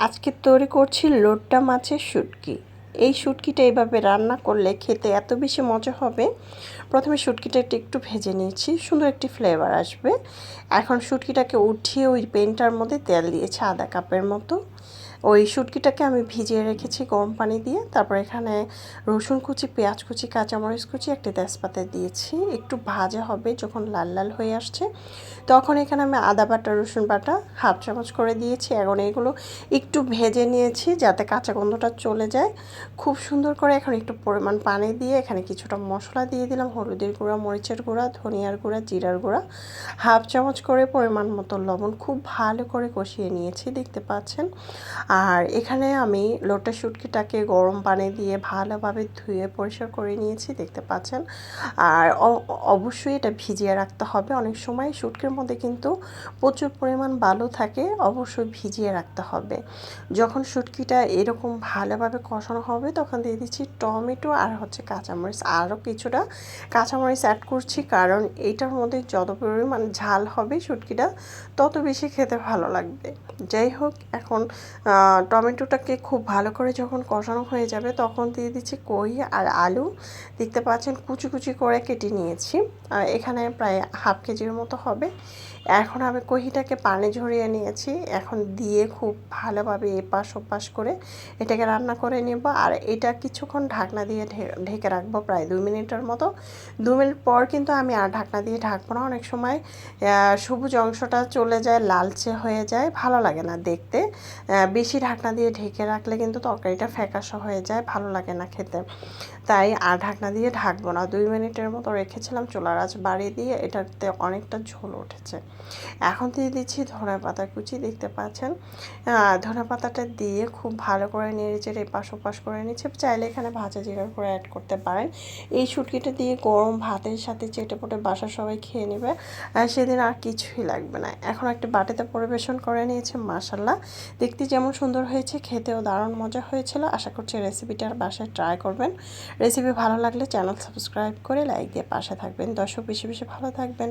আজকে তৈরি করছি লোট্টা মাছের শুটকি। এই শুটকিটা এইভাবে রান্না করলে খেতে এত বেশি মজা হবে। প্রথমে শুটকিটা একটু ভেজে নিয়েছি, সুন্দর একটি ফ্লেভার আসবে। এখন শুটকিটাকে উঠিয়ে ওই পেনটার মধ্যে তেল দিয়েছি আধা কাপের মতো। ওই শুটকিটাকে আমি ভিজিয়ে রেখেছি গরম পানি দিয়ে। তারপর এখানে রসুন কুচি, পেঁয়াজ কুচি, কাঁচামরিচ কুচি, একটি তেজপাতা দিয়েছি। একটু ভাজা হবে যখন লাল লাল হয়ে আসছে। তখন এখানে আমি আদা বাটা, রসুন বাটা হাফ চামচ করে দিয়েছি। এখন এগুলো একটু ভেজে নিয়েছি যাতে কাঁচা গন্ধটা চলে যায়। খুব সুন্দর করে এখন একটু পরিমাণ পানি দিয়ে এখানে কিছুটা মশলা দিয়ে দিলাম। হলুদের গুঁড়া, মরিচের গুঁড়া, ধনিয়ার গুঁড়া, জিরার গুঁড়া। হাফ চামচ করে পরিমাণ মতো লবণ খুব ভালো করে কষিয়ে নিয়েছি, দেখতে পাচ্ছেন। আর এখানে আমি লোটা শুটকিটাকে গরম পানি দিয়ে ভালোভাবে ধুয়ে পরিষ্কার করে নিয়েছি, দেখতে পাচ্ছেন। আর অবশ্যই এটা ভিজিয়ে রাখতে হবে। অনেক সময় শুটকির মধ্যে কিন্তু প্রচুর পরিমাণ বালু থাকে, অবশ্যই ভিজিয়ে রাখতে হবে। যখন শুটকিটা এরকম ভালোভাবে কষানো হবে, তখন দিয়ে দিচ্ছি টমেটো আর হচ্ছে কাঁচামরিচ। আরও কিছুটা কাঁচামরিচ অ্যাড করছি, কারণ এইটার মধ্যে যত পরিমাণ ঝাল হবে শুটকিটা, তত বেশি খেতে ভালো লাগবে। যাই হোক, এখন টমেটোটাকে খুব ভালো করে যখন কষানো হয়ে যাবে, তখন দিয়ে দিচ্ছি কই আর আলু। দেখতে পাচ্ছেন কুচি কুচি করে কেটে নিয়েছি। এখানে প্রায় হাফ কেজির মতো হবে। এখন আমি কহিটাকে পানি ঝরিয়ে নিয়েছি। এখন দিয়ে খুব ভালোভাবে এপাশ ওপাশ করে এটাকে রান্না করে নেব। আর এটা কিছুক্ষণ ঢাকনা দিয়ে ঢেকে রাখব প্রায় দুই মিনিটের মতো। দু মিনিট পর কিন্তু আমি আর ঢাকনা দিয়ে ঢাকবো না। অনেক সময় সবুজ অংশটা চলে যায়, লালচে হয়ে যায়। ভালো লাগে না দেখতে। বেশি ঢাকনা দিয়ে ঢেকে রাখলে কিন্তু তরকারিটা ফ্যাকাশো হয়ে যায়, ভালো লাগে না খেতে। তাই আর ঢাকনা দিয়ে ঢাকবো না। দুই মিনিটের মতো রেখেছিলাম চুলার আঁচ বাড়িয়ে দিয়ে, এটাতে অনেকটা ঝোল উঠেছে। এখন দিয়ে দিচ্ছি ধনে পাতা কুচি, দেখতে পাচ্ছেন? ধনে পাতাটা দিয়ে খুব ভালো করে নেড়ে চেড়ে এপাশ ওপাশ করে নিচ্ছে। চাইলে এখানে ভাজা জিরার করে অ্যাড করতে পারেন। এই শুটকিটা দিয়ে গরম ভাতের সাথে চেটে পটে বাসা সবাই খেয়ে নেবে। সেদিন আর কিছুই লাগবে না। এখন একটা বাটিতে পরিবেশন করে নিয়েছে মাসাল্লাহ দেখতে যেমন সুন্দর হয়েছে, খেতেও দারুণ মজা হয়েছিল। আশা করছি রেসিপিটার বাসায় ট্রাই করবেন। রেসিপি ভালো লাগলে চ্যানেল সাবস্ক্রাইব করে লাইক দিয়ে পাশে থাকবেন। দর্শক বেশি বেশি ভালো থাকবেন।